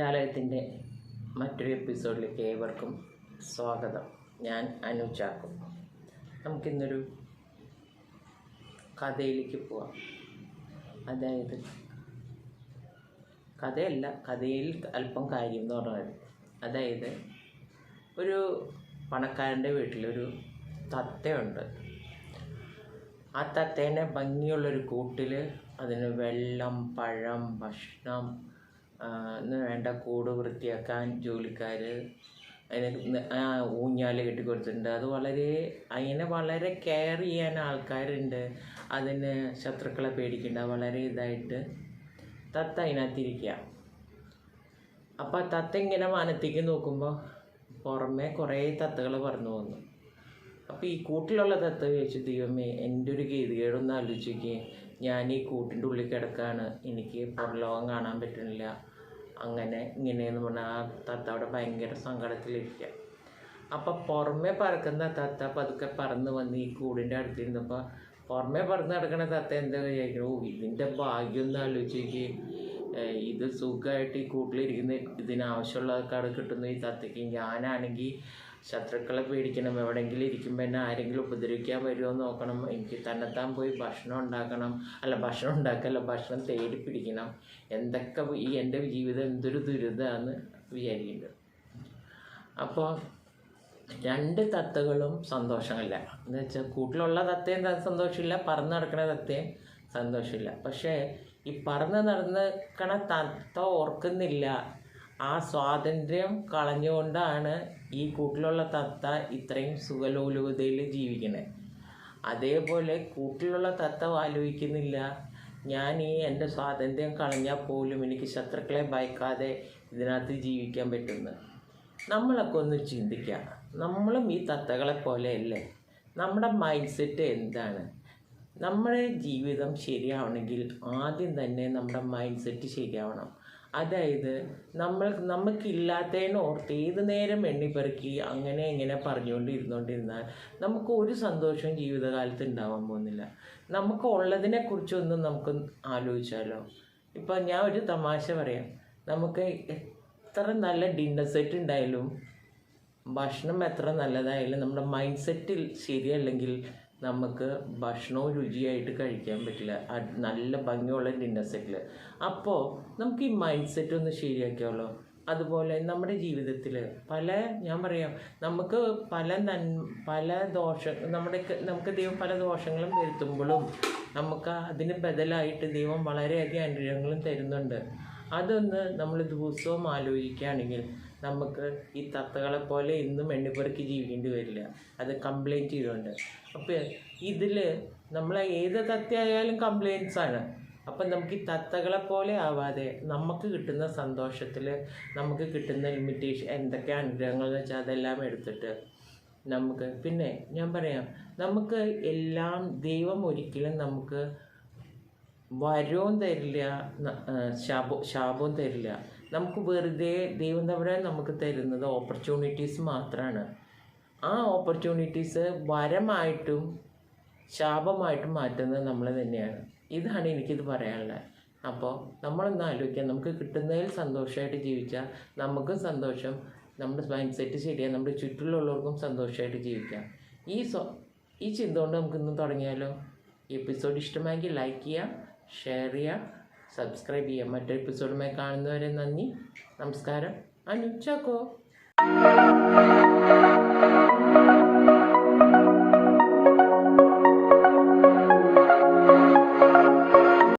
പുതിയൊരു എപ്പിസോഡിലേക്ക് ഏവർക്കും സ്വാഗതം. ഞാൻ അനു ചാക്കോ. നമുക്കിന്നൊരു കഥയിലേക്ക് പോവാം. അതായത് കഥയല്ല കഥയിൽ അല്പം കാര്യം എന്ന് പറഞ്ഞത് അതായത് ഒരു പണക്കാരന്റെ വീട്ടിലൊരു തത്തയുണ്ട്. ആ തത്തേനെ ഭംഗിയുള്ളൊരു കൂട്ടിൽ അതിന് വെള്ളം പഴം ഭക്ഷണം വേണ്ട കൂട് വൃത്തിയാക്കാൻ ജോലിക്കാർ അതിന് ഊഞ്ഞാൽ ആ ഊഞ്ഞാൽ കെട്ടി കൊടുത്തിട്ടുണ്ട്. അത് വളരെ അതിനെ വളരെ കെയർ ചെയ്യാൻ ആൾക്കാരുണ്ട്. അതിന് ശത്രുക്കളെ പേടിക്കേണ്ട വളരെ ഇതായിട്ട് തത്ത അതിനകത്തിരിക്കുക അപ്പോൾ തത്ത ഇങ്ങനെ വാനത്തേക്ക് നോക്കുമ്പോൾ പുറമേ കുറേ തത്തകൾ പറഞ്ഞു പോകുന്നു അപ്പോൾ ഈ കൂട്ടിലുള്ള തത്ത ചോദിച്ചു ദൈവമേ എന്റെ ഒരു ഗതികേടൊന്ന് ആലോചിക്കേ ഞാൻ ഈ കൂട്ടിന്റെ ഉള്ളിൽ കിടക്കാണ്. എനിക്ക് പുറം ലോകം കാണാൻ പറ്റുന്നില്ല. അങ്ങനെ ഇങ്ങനെയെന്ന് പറഞ്ഞാൽ ആ തത്ത അവിടെ ഭയങ്കര സങ്കടത്തിലിരിക്കുക അപ്പം പുറമേ പറക്കുന്ന തത്ത പതുക്കെ പറന്ന് വന്ന് ഈ കൂടിന്റെ അടുത്തിരുന്നപ്പോൾ പുറമേ പറന്ന് നടക്കുന്ന തത്ത എന്താ വിചാരിക്കണം? ഓ ഇതിന്റെ ഭാഗ്യം ഒന്ന് ആലോചിച്ച് ഇത് സുഖമായിട്ട് ഈ കൂട്ടിലിരിക്കുന്ന ഇതിനാവശ്യമുള്ളതൊക്കെ അവിടെ കിട്ടുന്നു ഈ തത്തയ്ക്ക് ഞാനാണെങ്കിൽ ശത്രുക്കളെ പേടിക്കണം എവിടെയെങ്കിലും ഇരിക്കുമ്പോൾ എന്നെ ആരെങ്കിലും ഉപദ്രവിക്കാൻ വരുമോ നോക്കണം. എനിക്ക് തന്നെത്താൻ പോയി ഭക്ഷണം ഉണ്ടാക്കണം. അല്ല ഭക്ഷണം ഉണ്ടാക്കല്ല ഭക്ഷണം തേടി പിടിക്കണം. എന്തൊക്കെ ഈ എന്റെ ജീവിതം എന്തൊരു ദുരിതമാണെന്ന് വിചാരിക്കുന്നത് അപ്പോൾ രണ്ട് തത്തകളും സന്തോഷമില്ല. എന്ന് വെച്ചാൽ കൂട്ടിലുള്ള തത്തയും സന്തോഷമില്ല പറന്ന് നടക്കുന്ന തത്തയും സന്തോഷമില്ല. പക്ഷേ ഈ പറന്ന് നടന്നിക്കണ തത്ത ഓർക്കുന്നില്ല. ആ സ്വാതന്ത്ര്യം കളഞ്ഞുകൊണ്ടാണ് ഈ കൂട്ടിലുള്ള തത്ത ഇത്രയും സുഖലോലുപതയിൽ ജീവിക്കണേ. അതേപോലെ കൂട്ടിലുള്ള തത്ത ആലോചിക്കുന്നില്ല. ഞാൻ ഈ എന്റെ സ്വാതന്ത്ര്യം കളഞ്ഞാൽ പോലും എനിക്ക് ശത്രുക്കളെ ഭയക്കാതെ ഇതിനകത്ത് ജീവിക്കാൻ പറ്റുന്നു നമ്മളൊക്കെ ഒന്ന് ചിന്തിക്കാം. നമ്മളും ഈ തത്തകളെ പോലെയല്ലേ? നമ്മുടെ മൈൻഡ് സെറ്റ് എന്താണ്? നമ്മുടെ ജീവിതം ശരിയാവണമെങ്കിൽ ആദ്യം തന്നെ നമ്മുടെ മൈൻഡ് സെറ്റ് ശരിയാവണം. അതായത് നമ്മൾ നമുക്കില്ലാത്തതിന് ഓർത്ത് ഏത് നേരം എണ്ണിപ്പെറുക്കി അങ്ങനെ ഇങ്ങനെ പറഞ്ഞുകൊണ്ട് ഇരുന്നുകൊണ്ടിരുന്നാൽ നമുക്ക് ഒരു സന്തോഷവും ജീവിതകാലത്ത് ഉണ്ടാവാൻ പോകുന്നില്ല. നമുക്ക് ഉള്ളതിനെക്കുറിച്ചൊന്നും നമുക്ക് ആലോചിച്ചാലോ? ഇപ്പോൾ ഞാൻ ഒരു തമാശ പറയാം. നമുക്ക് എത്ര നല്ല ഡിന്നർ സെറ്റ് ഉണ്ടായാലും ഭക്ഷണം എത്ര നല്ലതായാലും നമ്മുടെ മൈൻഡ് സെറ്റിൽ ശരിയല്ലെങ്കിൽ നമുക്ക് ഭക്ഷണവും രുചിയായിട്ട് കഴിക്കാൻ പറ്റില്ല. നല്ല ഭംഗിയുള്ള ഡിന്നർ സെറ്റിൽ അപ്പോൾ നമുക്ക് ഈ മൈൻഡ് സെറ്റ് ഒന്ന് ശരിയാക്കിയാലോ? അതുപോലെ നമ്മുടെ ജീവിതത്തിൽ പല ഞാൻ പറയാം നമുക്ക് പല നൻ പല ദോഷ നമ്മുടെ നമുക്ക് ദൈവം പല ദോഷങ്ങളും വരുത്തുമ്പോഴും നമുക്ക് അതിന് ബദലായിട്ട് ദൈവം വളരെയധികം അനുഗ്രഹങ്ങളും തരുന്നുണ്ട്. അതൊന്ന് നമ്മൾ ദിവസവും ആലോചിക്കുകയാണെങ്കിൽ നമുക്ക് ഈ തത്തകളെ പോലെ ഇന്നും എണ്ണിപ്പെറുക്കി ജീവിക്കേണ്ടി വരില്ല. അത് കംപ്ലൈന്റ് ചെയ്തുകൊണ്ട്. അപ്പോൾ ഇതിൽ നമ്മൾ ഏത് തത്തയായാലും കംപ്ലൈൻസ് ആണ്. അപ്പം നമുക്ക് ഈ തത്തകളെ പോലെ ആവാതെ നമുക്ക് കിട്ടുന്ന സന്തോഷത്തിൽ നമുക്ക് കിട്ടുന്ന ലിമിറ്റേഷൻ എന്തൊക്കെ അനുഗ്രഹങ്ങൾ എന്ന് വെച്ചാൽ അതെല്ലാം എടുത്തിട്ട് നമുക്ക് പിന്നെ ഞാൻ പറയാം നമുക്ക് എല്ലാം ദൈവം ഒരിക്കലും നമുക്ക് വരവും തരില്ല ശാപ ശാപവും തരില്ല. നമുക്ക് വെറുതെ ദൈവം തമ്പുരാൻ നമുക്ക് തരുന്നത് ഓപ്പർച്യൂണിറ്റീസ് മാത്രമാണ് ആ ഓപ്പർച്യൂണിറ്റീസ് വരമായിട്ടും ശാപമായിട്ടും മാറ്റുന്നത് നമ്മൾ തന്നെയാണ്. ഇതാണ് എനിക്കിത് പറയാനുള്ളത് അപ്പോൾ നമ്മളൊന്ന് ആലോചിക്കാം. നമുക്ക് കിട്ടുന്നതിൽ സന്തോഷമായിട്ട് ജീവിച്ചാൽ നമുക്കും സന്തോഷം. നമ്മുടെ മൈൻഡ് സെറ്റ് ശരിയാണ് നമ്മുടെ ചുറ്റിലുള്ളവർക്കും സന്തോഷമായിട്ട് ജീവിക്കാം. ഈ സ്വ ഈ ചിന്ത കൊണ്ട് നമുക്കിന്ന് തുടങ്ങിയാലോ? എപ്പിസോഡ് ഇഷ്ടമായെങ്കിൽ ലൈക്ക് ചെയ്യുക ഷെയർ ചെയ്യുക. സബ്സ്ക്രൈബ് ചെയ്യുക. മറ്റൊരു എപ്പിസോഡുമായി കാണുന്നവരെ നന്ദി. നമസ്കാരം. അനു ചാക്കോ